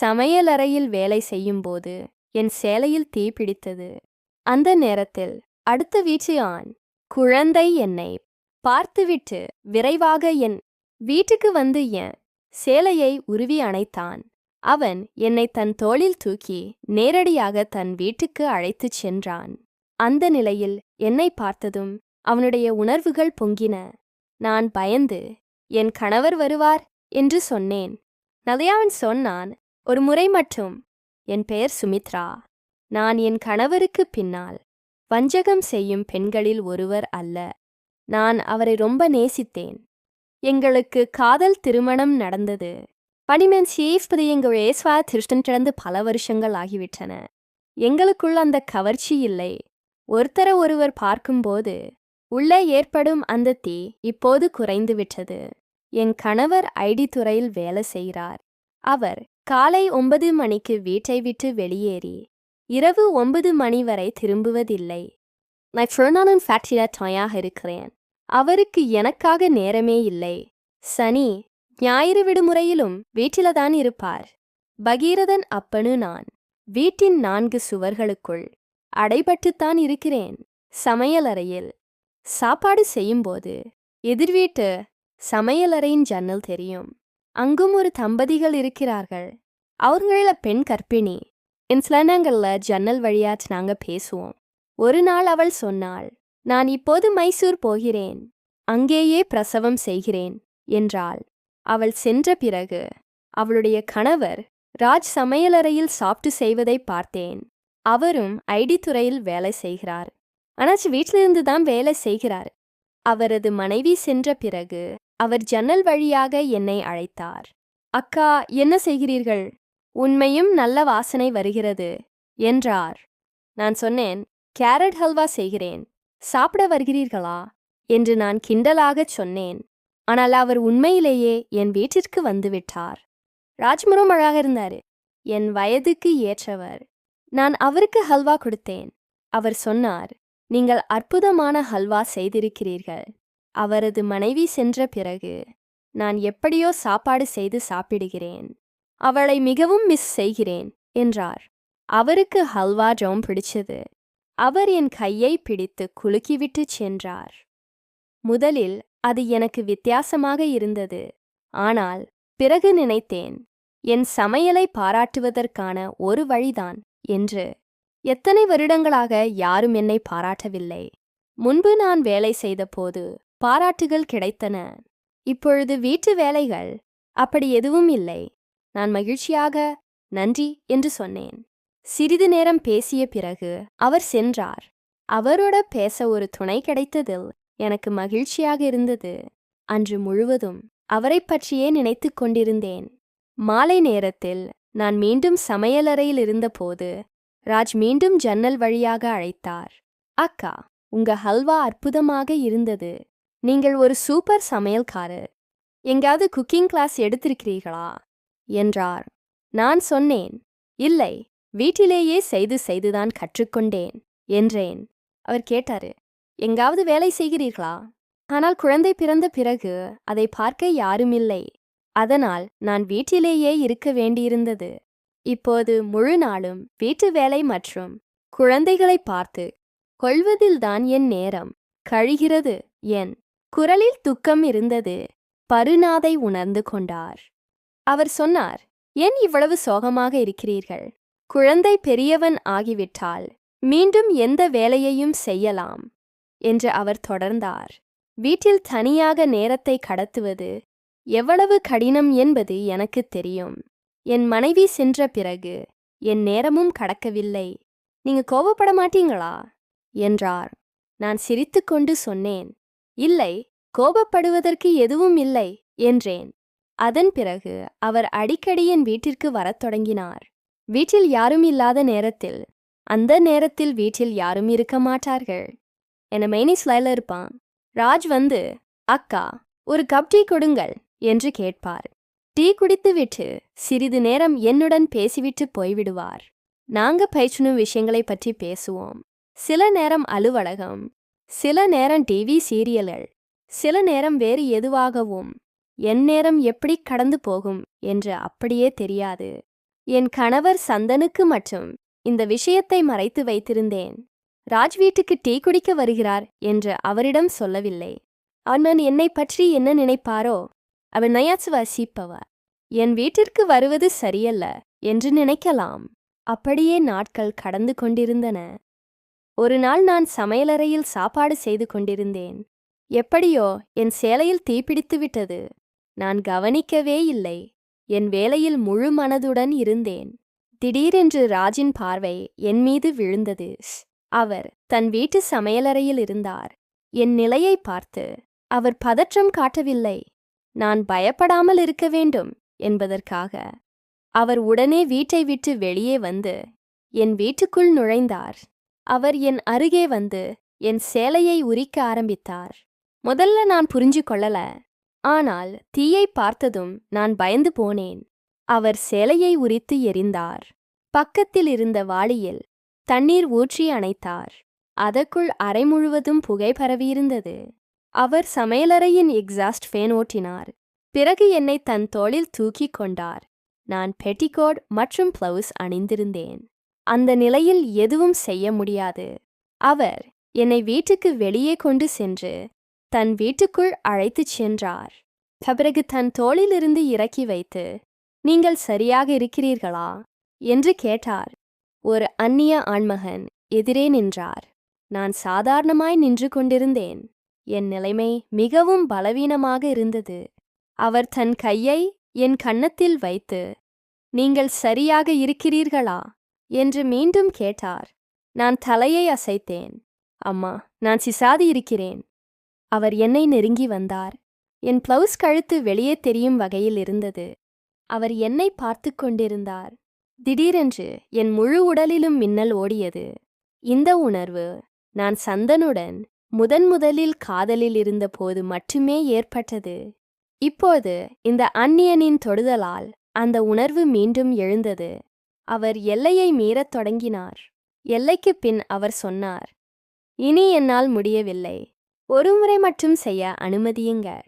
சமையலறையில் வேலை செய்யும்போது என் சேலையில் தீ பிடித்தது. அந்த நேரத்தில் அடுத்த வீட்டு ஆண் குழந்தை என்னை பார்த்துவிட்டு விரைவாக என் வீட்டுக்கு வந்து என் சேலையை உருவி அணைத்தான். அவன் என்னை தன் தோளில் தூக்கி நேரடியாக தன் வீட்டுக்கு அழைத்துச் சென்றான். அந்த நிலையில் என்னை பார்த்ததும் அவனுடைய உணர்வுகள் பொங்கின. நான் பயந்து என் கணவர் வருவார்? என்று சொன்னேன். நதையாவன் சொன்னான் ஒரு முறை மட்டும். என் பெயர் சுமித்ரா. நான் என் கணவருக்கு பின்னால். வஞ்சகம் செய்யும் பெண்களில் ஒருவர் அல்ல. நான் அவரை ரொம்ப நேசித்தேன். எங்களுக்கு காதல் திருமணம் நடந்தது. பனிமன் சீஃப்பது எங்கள் ஏஸ்வா திருஷ்டன் கிடந்து பல வருஷங்கள் ஆகிவிட்டன. எங்களுக்குள் அந்த கவர்ச்சி இல்லை. ஒருத்தர ஒருவர் பார்க்கும்போது உள்ளே ஏற்படும் அந்த தீ இப்போது குறைந்து விட்டது என் கணவர் ஐடி துறையில் வேலை செய்கிறார். அவர் காலை ஒன்பது மணிக்கு வீட்டை விட்டு வெளியேறி இரவு ஒன்பது மணி வரை திரும்புவதில்லை. நான் ஃபெர்னானன் ஃபேக்டரியில் டொயாக இருக்கிறேன். அவருக்கு எனக்காக நேரமே இல்லை. சனி ஞாயிறு விடுமுறையிலும் வீட்டில தான் இருப்பார். பகீரதன் அப்பனு நான். வீட்டின் நான்கு சுவர்களுக்குள் அடைபட்டுத்தான் இருக்கிறேன். சமையலறையில் சாப்பாடு செய்யும்போது எதிர்வீட்டு சமையலறையின் ஜன்னல் தெரியும். அங்கும் ஒரு தம்பதிகள் இருக்கிறார்கள். அவங்கள பெண் கர்ப்பிணி. என் ஸ்லனங்கள்ல ஜன்னல் வழியாச்சு நாங்க பேசுவோம். ஒரு நாள் அவள் சொன்னாள் நான் இப்போது மைசூர் போகிறேன். அங்கேயே பிரசவம் செய்கிறேன் என்றாள். அவள் சென்ற பிறகு அவளுடைய கணவர் ராஜ் சமையலறையில் சாப்பிட்டு செய்வதை பார்த்தேன். அவரும் ஐடி துறையில் வேலை செய்கிறார். ஆனாச்சு வீட்டிலிருந்து தான் வேலை செய்கிறார். அவரது மனைவி சென்ற பிறகு அவர் ஜன்னல் வழியாக என்னை அழைத்தார். அக்கா என்ன செய்கிறீர்கள்? உண்மையும் நல்ல வாசனை வருகிறது என்றார். நான் சொன்னேன் கேரட் ஹல்வா செய்கிறேன். சாப்பிட வருகிறீர்களா? என்று நான் கிண்டலாகச் சொன்னேன். ஆனால் அவர் உண்மையிலேயே என் வீட்டிற்கு வந்துவிட்டார். ராஜ்மரம் அழகாக இருந்தாரு. என் வயதுக்கு ஏற்றவர். நான் அவருக்கு ஹல்வா கொடுத்தேன். அவர் சொன்னார் நீங்கள் அற்புதமான ஹல்வா செய்திருக்கிறீர்கள். அவரது மனைவி சென்ற பிறகு நான் எப்படியோ சாப்பாடு செய்து சாப்பிடுகிறேன். அவளை மிகவும் மிஸ் செய்கிறேன் என்றார். அவருக்கு ஹல்வா ஜோம் பிடிச்சது. அவர் என் கையை பிடித்து குலுக்கிவிட்டு சென்றார். முதலில் அது எனக்கு வித்தியாசமாக இருந்தது. ஆனால் பிறகு நினைத்தேன் என் சமையலை பாராட்டுவதற்கான ஒரு வழிதான் என்று. எத்தனை வருடங்களாக யாரும் என்னை பாராட்டவில்லை. முன்பு நான் வேலை செய்தபோது பாராட்டுகள் கிடைத்தன. இப்பொழுது வீட்டு வேலைகள். அப்படி எதுவும் இல்லை. நான் மகிழ்ச்சியாக நன்றி என்று சொன்னேன். சிறிது நேரம் பேசிய பிறகு அவர் சென்றார். அவரோட பேச ஒரு துணை கிடைத்ததில் எனக்கு மகிழ்ச்சியாக இருந்தது. அன்று முழுவதும் அவரைப் பற்றியே நினைத்துக் கொண்டிருந்தேன். மாலை நேரத்தில் நான் மீண்டும் சமையலறையில் இருந்தபோது ராஜ் மீண்டும் ஜன்னல் வழியாக அழைத்தார். அக்கா உங்க ஹல்வா அற்புதமாக இருந்தது. நீங்கள் ஒரு சூப்பர் சமையல்காரர். எங்காவது குக்கிங் கிளாஸ் எடுத்திருக்கிறீர்களா? என்றார். நான் சொன்னேன். இல்லை வீட்டிலேயே செய்து செய்துதான் கற்றுக்கொண்டேன் என்றேன். அவர் கேட்டாரு. எங்காவது வேலை செய்கிறீர்களா? ஆனால் குழந்தை பிறந்த பிறகு அதை பார்க்க யாருமில்லை. அதனால் நான் வீட்டிலேயே இருக்க வேண்டியிருந்தது. இப்போது முழு நாளும் வீட்டு வேலை மற்றும் குழந்தைகளை பார்த்து கொள்வதில்தான் என் நேரம். கழிகிறது என் குரலில் துக்கம் இருந்தது. பருநாதை உணர்ந்து கொண்டார். அவர் சொன்னார் ஏன் இவ்வளவு சோகமாக இருக்கிறீர்கள்? குழந்தை பெரியவன் ஆகிவிட்டால் மீண்டும் எந்த வேலையையும் செய்யலாம் என்று அவர் தொடர்ந்தார். வீட்டில் தனியாக நேரத்தை கடத்துவது எவ்வளவு கடினம் என்பது எனக்கு தெரியும். என் மனைவி சென்ற பிறகு என் நேரமும் கடக்கவில்லை. நீங்க கோபப்பட மாட்டீங்களா? என்றார். நான் சிரித்துக்கொண்டு சொன்னேன் இல்லை கோபப்படுவதற்கு எதுவும் இல்லை என்றேன். அதன் பிறகு அவர் அடிக்கடி என் வீட்டிற்கு வரத் தொடங்கினார். வீட்டில் யாரும் இல்லாத நேரத்தில் அந்த நேரத்தில் வீட்டில் யாரும் இருக்க மாட்டார்கள். என ஸ்லைல இருப்பான். ராஜ் வந்து அக்கா ஒரு கப் டீ கொடுங்கள் என்று கேட்பார். டீ குடித்துவிட்டு சிறிது நேரம் என்னுடன் பேசிவிட்டு போய்விடுவார். நாங்க பயிற்சணும் விஷயங்களை பற்றி பேசுவோம். சில நேரம் அலுவலகம் சில நேரம் டிவி சீரியல்கள் சில நேரம் வேறு எதுவாகவும் என் நேரம் எப்படி கடந்து போகும்? என்று அப்படியே தெரியாது. என் கணவர் சந்தனுக்கு மட்டும் இந்த விஷயத்தை மறைத்து வைத்திருந்தேன். ராஜ் வீட்டுக்கு டீ குடிக்க வருகிறார் என்று அவரிடம் சொல்லவில்லை. அவன் என்னை பற்றி என்ன நினைப்பாரோ? அவன் நயாச்சு வசிப்பவ என் வீட்டிற்கு வருவது சரியல்ல என்று நினைக்கலாம். அப்படியே நாட்கள் கடந்து கொண்டிருந்தன. ஒரு நாள் நான் சமையலறையில் சாப்பாடு செய்து கொண்டிருந்தேன். எப்படியோ என் சேலையில் தீப்பிடித்து விட்டது. நான் கவனிக்கவே இல்லை. என் வேலையில் முழு மனதுடன் இருந்தேன். திடீரென்று ராஜின் பார்வை என் மீது விழுந்தது. அவர் தன் வீட்டு சமையலறையில் இருந்தார். என் நிலையை பார்த்து அவர் பதற்றம் காட்டவில்லை. நான் பயப்படாமல் இருக்க வேண்டும் என்பதற்காக. அவர் உடனே வீட்டை விட்டு வெளியே வந்து என் வீட்டுக்குள் நுழைந்தார். அவர் என் அருகே வந்து என் சேலையை உரிக்க ஆரம்பித்தார். முதல்ல நான் புரிஞ்சு கொள்ளல. ஆனால் தீயை பார்த்ததும் நான் பயந்து போனேன். அவர் சேலையை உரித்து எறிந்தார். பக்கத்தில் இருந்த வாளியில் தண்ணீர் ஊற்றி அணைத்தார். அதற்குள் அறை முழுவதும் புகை பரவியிருந்தது. அவர் சமையலறையின் எக்ஸாஸ்ட் ஃபேன் ஓட்டினார். பிறகு என்னை தன் தோளில் தூக்கிக் கொண்டார். நான் பெட்டிகோட் மற்றும் பிளவுஸ் அணிந்திருந்தேன். அந்த நிலையில் எதுவும் செய்ய முடியாது. அவர் என்னை வீட்டுக்கு வெளியே கொண்டு சென்று தன் வீட்டுக்குள் அழைத்துச் சென்றார். பிறகு தன் தோளிலிருந்து இறக்கி வைத்து நீங்கள் சரியாக இருக்கிறீர்களா? என்று கேட்டார். ஒரு அந்நிய ஆண்மகன் எதிரே நின்றார். நான் சாதாரணமாய் நின்று கொண்டிருந்தேன். என் நிலைமை மிகவும் பலவீனமாக இருந்தது. அவர் தன் கையை என் கன்னத்தில் வைத்து நீங்கள் சரியாக இருக்கிறீர்களா? என்று மீண்டும் கேட்டார். நான் தலையை அசைத்தேன். அம்மா நான் சிசாதி இருக்கிறேன். அவர் என்னை நெருங்கி வந்தார். என் பிளவுஸ் கழுத்து வெளியே தெரியும் வகையில் இருந்தது. அவர் என்னை பார்த்து கொண்டிருந்தார். திடீரென்று என் முழு உடலிலும் மின்னல் ஓடியது. இந்த உணர்வு நான் சந்தனுடன் முதன் முதலில் காதலில் இருந்தபோது மட்டுமே ஏற்பட்டது. இப்போது இந்த அந்நியனின் தொடுதலால் அந்த உணர்வு மீண்டும் எழுந்தது. அவர் எல்லையை மீறத் தொடங்கினார். எல்லைக்குப் பின் அவர் சொன்னார் இனி என்னால் முடியவில்லை. ஒருமுறை மட்டும் செய்ய அனுமதியுங்க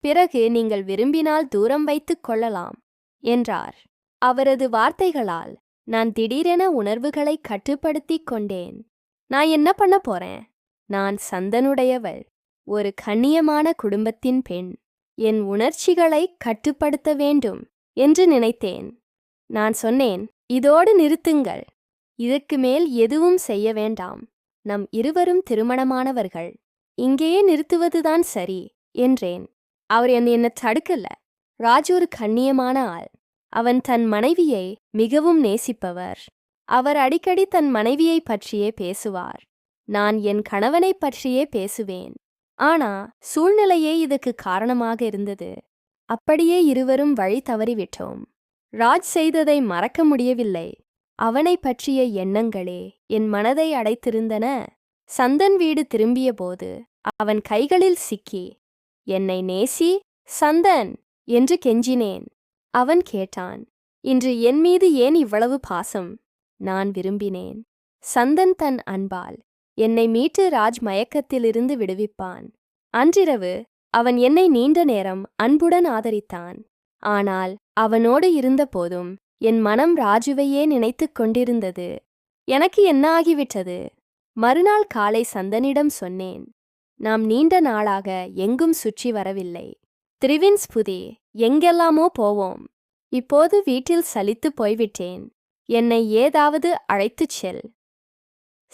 பிறகு நீங்கள் விரும்பினால் தூரம் வைத்துக் கொள்ளலாம் என்றார். அவரது வார்த்தைகளால் நான் திடீரென உணர்வுகளை கட்டுப்படுத்திக் கொண்டேன். நான் என்ன பண்ண போறேன்? நான் சந்தனுடையவள். ஒரு கண்ணியமான குடும்பத்தின் பெண். என் உணர்ச்சிகளை கட்டுப்படுத்த வேண்டும் என்று நினைத்தேன். நான் சொன்னேன் இதோடு நிறுத்துங்கள். இதற்கு மேல் எதுவும் செய்ய வேண்டாம். நம் இருவரும் திருமணமானவர்கள். இங்கேயே நிறுத்துவதுதான் சரி என்றேன். அவர் என்னை என்ன தடுக்கல? ராஜ் ஒரு கண்ணியமான ஆள். அவன் தன் மனைவியை மிகவும் நேசிப்பவர். அவர் அடிக்கடி தன் மனைவியை பற்றியே பேசுவார். நான் என் கணவனை பற்றியே பேசுவேன். ஆனா சூழ்நிலையே இதுக்கு காரணமாக இருந்தது. அப்படியே இருவரும் வழி தவறிவிட்டோம். ராஜ் செய்ததை மறக்க முடியவில்லை. அவனை பற்றிய எண்ணங்களே என் மனதை அடைத்திருந்தன. சந்தன் வீடு திரும்பியபோது அவன் கைகளில் சிக்கி என்னை நேசி சந்தன்! என்று கெஞ்சினேன். அவன் கேட்டான் இன்று என் மீது ஏன் இவ்வளவு பாசம்? நான் விரும்பினேன். சந்தன் தன் அன்பால் என்னை மீட்டு ராஜ் மயக்கத்திலிருந்து விடுவிப்பான். அன்றிரவு அவன் என்னை நீண்ட நேரம் அன்புடன் ஆதரித்தான். ஆனால் அவனோடு இருந்தபோதும் என் மனம் ராஜுவையே நினைத்துக் கொண்டிருந்தது. எனக்கு என்ன ஆகிவிட்டது? மறுநாள் காலை சந்தனிடம் சொன்னேன். நாம் நீண்ட நாளாக எங்கும் சுற்றி வரவில்லை. திரிவின்ஸ் புதி எங்கெல்லாமோ போவோம். இப்போது வீட்டில் சலித்து போய்விட்டேன். என்னை ஏதாவது அழைத்துச் செல்.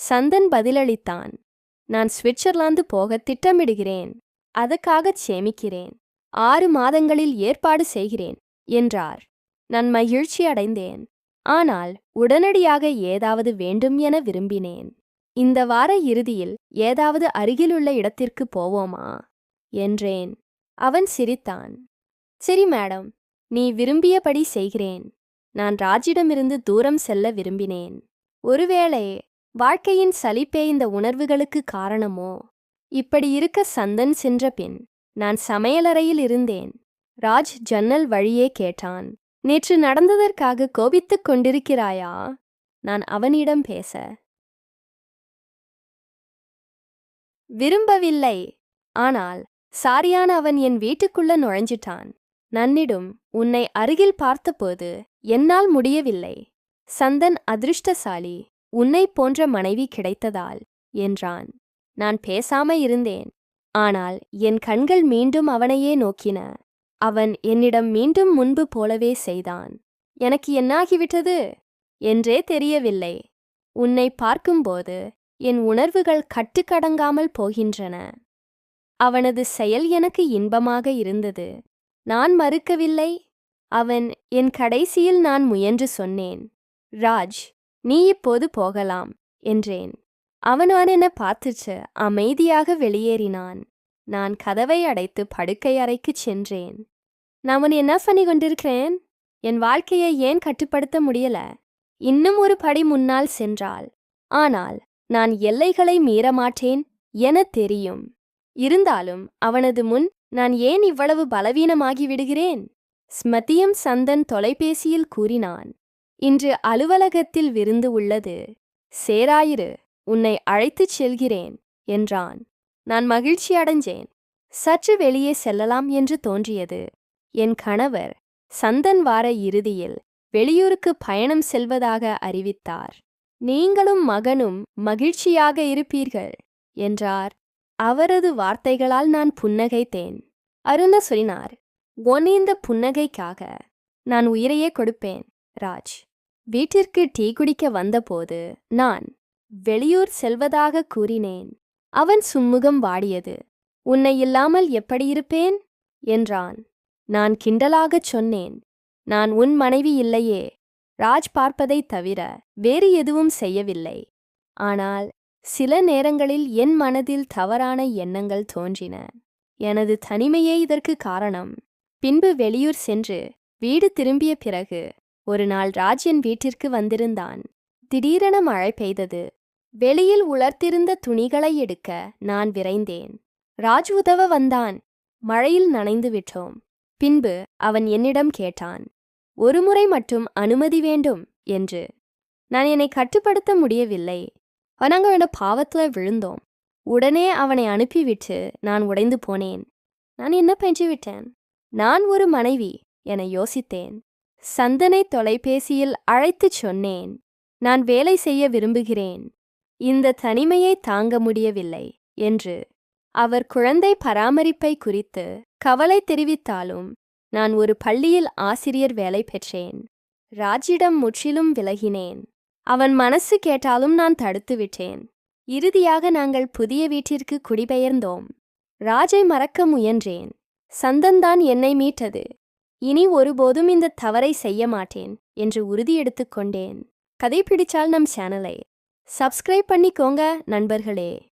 சந்தன் பதிலளித்தான். நான் சுவிட்சர்லாந்து போக திட்டமிடுகிறேன். அதற்காகச் சேமிக்கிறேன். ஆறு மாதங்களில் ஏற்பாடு செய்கிறேன். என்றார். நான் மகிழ்ச்சி அடைந்தேன். ஆனால் உடனடியாக ஏதாவது வேண்டும் என விரும்பினேன். இந்த வார இறுதியில் ஏதாவது அருகிலுள்ள இடத்திற்கு போவோமா? என்றேன். அவன் சிரித்தான். சரி மேடம் நீ விரும்பியபடி செய்கிறேன். நான் ராஜிடமிருந்து தூரம் செல்ல விரும்பினேன். ஒருவேளை வாழ்க்கையின் சலிப்பே இந்த உணர்வுகளுக்கு காரணமோ? இப்படி இருக்க சந்தன் சென்ற பின் நான் சமையலறையில் இருந்தேன். ராஜ் ஜன்னல் வழியே கேட்டான். நேற்று நடந்ததற்காக கோபித்துக் கொண்டிருக்கிறாயா? நான் அவனிடம் பேச. விரும்பவில்லை. ஆனால் சாரியான அவன் என் வீட்டுக்குள்ள நுழைஞ்சிட்டான். நன்னிடும் உன்னை அருகில் பார்த்தபோது என்னால் முடியவில்லை. சந்தன் அதிருஷ்டசாலி உன்னை போன்ற மனைவி கிடைத்ததால் என்றான். நான் பேசாம இருந்தேன். ஆனால் என் கண்கள் மீண்டும் அவனையே நோக்கின. அவன் என்னிடம் மீண்டும் முன்பு போலவே செய்தான். எனக்கு என்னாகிவிட்டது? என்றே தெரியவில்லை. உன்னை பார்க்கும்போது என் உணர்வுகள் கட்டுக்கடங்காமல் போகின்றன. அவனது செயல் எனக்கு இன்பமாக இருந்தது. நான் மறுக்கவில்லை. அவன் என் கடைசியில் நான் முயன்று சொன்னேன். ராஜ் நீ இப்போது போகலாம் என்றேன். அவனான் என பார்த்துச்சு அமைதியாக வெளியேறினான். நான் கதவை அடைத்து படுக்கை அறைக்குச் சென்றேன். நான் என்ன பண்ணி கொண்டிருக்கிறேன்? என் வாழ்க்கையை ஏன் கட்டுப்படுத்த முடியல? இன்னும் ஒரு படி முன்னால் சென்றால் ஆனால் நான் எல்லைகளை மீறமாட்டேன் என தெரியும். இருந்தாலும் அவனது முன் நான் ஏன் இவ்வளவு பலவீனமாகி விடுகிறேன்? ஸ்மதியம் சந்தன் தொலைபேசியில் கூறினான். இன்று அலுவலகத்தில் விருந்து உள்ளது. சேராயிரு உன்னை அழைத்துச் செல்கிறேன் என்றான். நான் மகிழ்ச்சி அடைஞ்சேன் சற்று வெளியே செல்லலாம் என்று தோன்றியது. என் கணவர் சந்தன் வார இறுதியில் வெளியூருக்கு பயணம் செல்வதாக அறிவித்தார். நீங்களும் மகனும் மகிழ்ச்சியாக இருப்பீர்கள் என்றார். அவரது வார்த்தைகளால் நான் புன்னகைத்தேன். அருந்த சொன்னார் உன் இந்த புன்னகைக்காக நான் உயிரையே கொடுப்பேன் ராஜ். வீட்டிற்கு டீ குடிக்க வந்தபோது நான் வெளியூர் செல்வதாக கூறினேன். அவன் சும்முகம் வாடியது உன்னை இல்லாமல் எப்படி இருப்பேன்? என்றான். நான் கிண்டலாகச் சொன்னேன். நான் உன் மனைவி இல்லையே. ராஜ் பார்ப்பதைத் தவிர வேறு எதுவும் செய்யவில்லை. ஆனால் சில நேரங்களில் என் மனதில் தவறான எண்ணங்கள் தோன்றின. எனது தனிமையே இதற்கு காரணம். பின்பு வெளியூர் சென்று வீடு திரும்பிய பிறகு ஒரு நாள் ராஜ் என் வீட்டிற்கு வந்திருந்தான். திடீரென மழை பெய்தது. வெளியில் உலர்த்திருந்த துணிகளை எடுக்க நான் விரைந்தேன். ராஜ் உதவ வந்தான். மழையில் நனைந்து விட்டோம். பின்பு அவன் என்னிடம் கேட்டான் ஒருமுறை மட்டும் அனுமதி வேண்டும் என்று. நான் என்னை கட்டுப்படுத்த முடியவில்லை. நாங்கள் பாவத்துல விழுந்தோம். உடனே அவனை அனுப்பிவிட்டு நான் உடைந்து போனேன். நான் என்ன பெஞ்சு விட்டேன்? நான் ஒரு மனைவி என யோசித்தேன். சந்தனை தொலைபேசியில் அழைத்துச் சொன்னேன் நான் வேலை செய்ய விரும்புகிறேன். இந்த தனிமையை தாங்க முடியவில்லை என்று. அவர் குழந்தை பராமரிப்பை குறித்து கவலை தெரிவித்தாலும் நான் ஒரு பள்ளியில் ஆசிரியர் வேலை பெற்றேன். ராஜிடம் முற்றிலும் விலகினேன். அவன் மனசு கேட்டாலும் நான் தடுத்து விட்டேன். இறுதியாக நாங்கள் புதிய வீட்டிற்கு குடிபெயர்ந்தோம். ராஜை மறக்க முயன்றேன். சந்தன்தான் என்னை மீட்டது. இனி ஒருபோதும் இந்த தவறை செய்ய மாட்டேன் என்று உறுதி எடுத்துக்கொண்டேன் கதை பிடிச்சால் நம் சேனலை சப்ஸ்கிரைப் பண்ணிக்கோங்க நண்பர்களே.